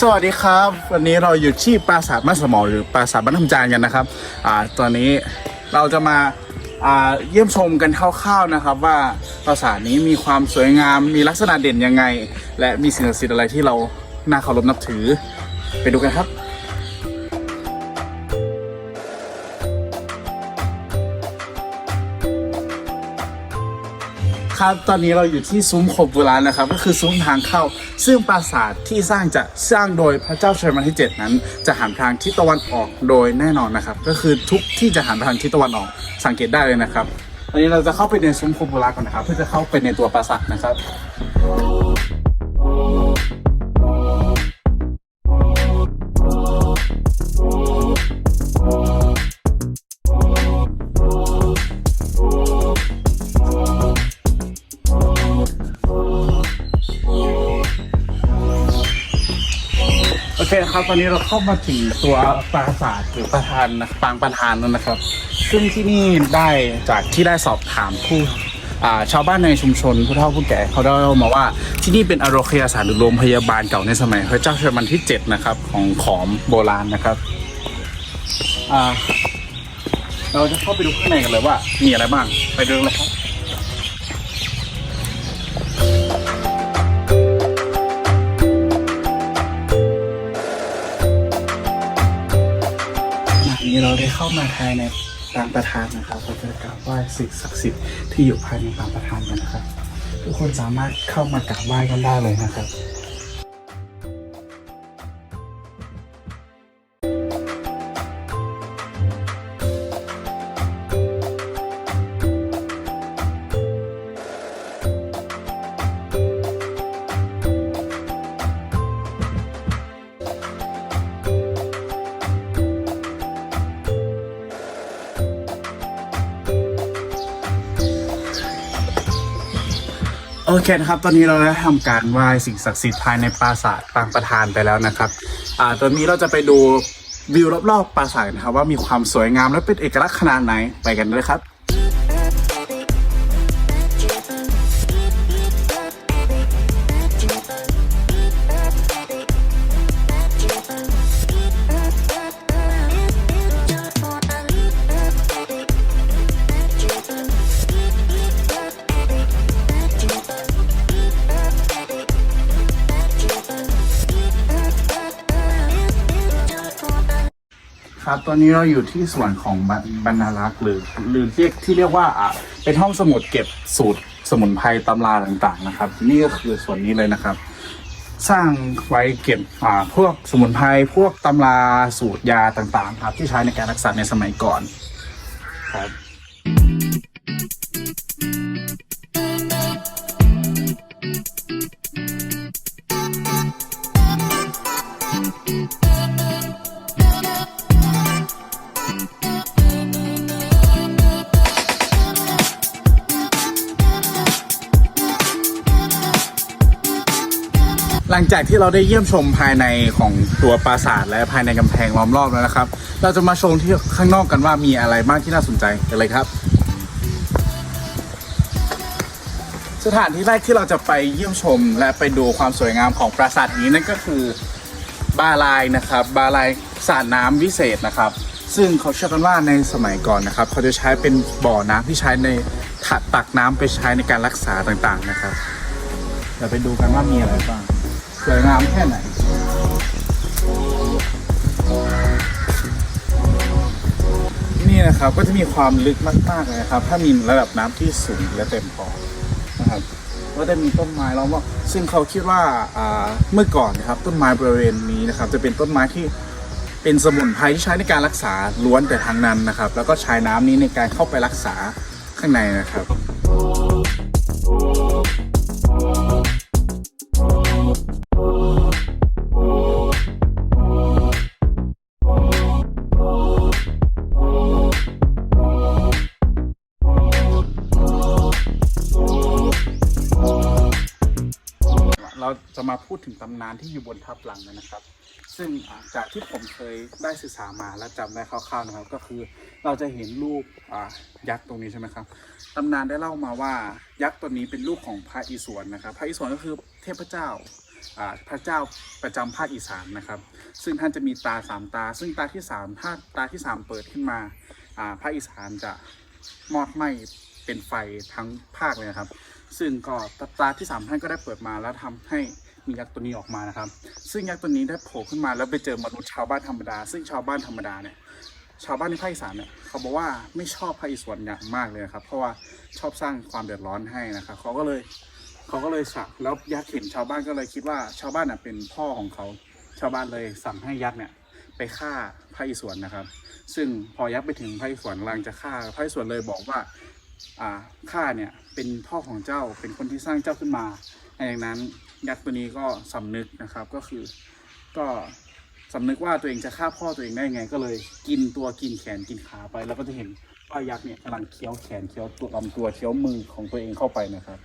สดีครับ วันนี้เราอยู่ที่ปราสาทมัสมอหรือปราสาทบ้านทำจานกันนะครับ อ่า ตอนนี้เราจะมาอ่าเยี่ยมชมกันคร่าวๆนะครับ ว่าปราสาทนี้มีความสวยงามมีลักษณะเด่นยังไง และมีสิ่งศักดิ์สิทธิ์อะไรที่เราน่าเคารพนับถือ ไปดูกันครับ ครับ ตอนนี้เราอยู่ที่ซุ้มขบโบราณนะครับ ก็คือซุ้มทางเข้า ซึ่งปราสาทที่สร้างจะสร้างโดยพระเจ้าชัยมันที่ 7 นั้น จะหันทางทิศตะวันออกโดยแน่นอนนะครับ ก็คือทุกที่จะหันทางทิศตะวันออก สังเกตได้เลยนะครับตอนนี้เราจะเข้าไปในซุ้มขบโบราณก่อนนะครับ เพื่อจะเข้าไปในตัวปราสาทนะครับ คครับตอนนี้เราเข้ามาถึงตัวปราสาทหรือประธานนะปางประธานแล้วนะครับ ซึ่งที่นี่ได้จากที่ได้สอบถามผู้อ่าชาวบ้านในชุมชนผู้เฒ่าผู้แก่เขาได้เล่ามาว่าที่นี่เป็นอโรคยาสถานหรือโรงพยาบาลเก่าในสมัยพระเจ้าชัยมันที่7นะครับของขอมโบราณนะครับอ่าเราจะเข้าไปดูข้างในกันเลยว่ามีอะไรบ้างไปดูเลยครับ นนี้เราได้เข้ามาภายในปางประธานนะครับเราจะกราบไหว้สิ่งศักดิ์สิทธิ์ที่อยู่ภายในปางประธานกันนะครับ ทุกคนสามารถเข้ามากราบไหว้กันได้เลยนะครับ อเคนะครับ ตอนนี้เราได้ทำการไหว้สิ่งศักดิ์สิทธิ์ภายในปราสาทปางประธานไปแล้วนะครับ อ่า ตอนนี้เราจะไปดูวิวรอบๆปราสาทนะครับ ว่ามีความสวยงามและเป็นเอกลักษณ์ขนาดไหนไปกันเลยครับ ครับ ตอนนี้เราอยู่ที่ส่วนของบรรบรรณารักษ์หรือหรือเรียกที่เรียกว่าอะเป็นห้องสมุดเก็บสูตรสมุนไพรตำราต่างๆนะครับ นี่ก็คือส่วนนี้เลยนะครับ สร้างไว้เก็บอ่าพวกสมุนไพรพวกตำราสูตรยาต่างๆ ครับ ที่ใช้ในการรักษาในสมัยก่อนครับ หลังจากที่เราได้เยี่ยมชมภายในของตัวปราสาทและภายในกำแพงล้อมรอบแล้วนะครับ เราจะมาชมที่ข้างนอกกันว่ามีอะไรบ้างที่น่าสนใจกันเลยครับ สถานที่แรกที่เราจะไปเยี่ยมชมและไปดูความสวยงามของปราสาทนี้นั่นก็คือบาลายนะครับ บาลายสระน้ำวิเศษนะครับ ซึ่งเขาเชื่อกันว่าในสมัยก่อนนะครับ เขาจะใช้เป็นบ่อน้ำที่ใช้ในถัดตักน้ำไปใช้ในการรักษาต่างๆนะครับเดี๋ยวไปดูกันว่ามีอะไรบ้าง สวยงามแค่ไหนที่นี่นะครับก็จะมีความลึกมากๆเลยนะครับ ถ้ามีระดับน้ำที่สูงและเต็มพอนะครับก็จะมีต้นไม้ล้อมรอบซึ่งเขาคิดว่าอ่าเมื่อก่อนนะครับ ต้นไม้บริเวณนี้นะครับ จะเป็นต้นไม้ที่เป็นสมุนไพรที่ใช้ในการรักษาล้วนแต่ทางนั้นนะครับ แล้วก็ใช้น้ำนี้ในการเข้าไปรักษาข้างในนะครับ จะมาพูดถึงตำนานที่อยู่บนทับหลังกันนะครับ ซึ่งจากที่ผมเคยได้ศึกษามาและจำได้คร่าวๆนะครับ ก็คือเราจะเห็นรูปยักษ์ตรงนี้ใช่ไหมครับตำนานได้เล่ามาว่ายักษ์ตัวนี้เป็นลูกของพระอิศวรนะครับพระอิศวรก็คือเทพเจ้าพระเจ้าประจำภาคอีสานนะครับ ซึ่งท่านจะมีตาสามตา ซึ่งตาที่สามถ้าตาที่สามเปิดขึ้นมาอ่าภาคอีสานจะมอดไหม เป็นไฟทั้งภาคเลยนะครับ ซึ่งก็ตาที่สามท่านก็ได้เปิดมาแล้วทำให้มียักษ์ตัวนี้ออกมานะครับ ซึ่งยักษ์ตัวนี้ได้โผล่ขึ้นมาแล้วไปเจอมนุษย์ชาวบ้านธรรมดา ซึ่งชาวบ้านธรรมดาเนี่ยชาวบ้านในภาคอีสานเนี่ยเขาบอกว่าไม่ชอบภาคอีสานอย่างมากเลยครับ เพราะว่าชอบสร้างความเดือดร้อนให้นะครับเขาก็เลยเขาก็เลยสั่งแล้วยักษ์เห็นชาวบ้านก็เลยคิดว่าชาวบ้านน่ะเป็นพ่อของเขา ชาวบ้านเลยสั่งให้ยักษ์เนี่ยไปฆ่าพระอิศวรนะครับ ซึ่งพอยักษ์ไปถึงพระอิศวรกำลังจะฆ่าพระอิศวรเลยบอกว่า ข้าเนี่ยเป็นพ่อของเจ้าเป็นคนที่สร้างเจ้าขึ้นมาหลังจางนั้นยักษ์ตัวนี้ก็สำนึกนะครับก็คือก็สำนึกว่าตัวเองจะฆ่าพ่อตัวเองได้ไงก็เลย กินตัวกินแขนกินขาไป แล้วก็จะเห็นว่ายักษ์เนี่ยกำลังเคี้ยวแขนเคี้ยวตัวลำตัวเคี้ยวมือของตัวเองเข้าไปนะครับ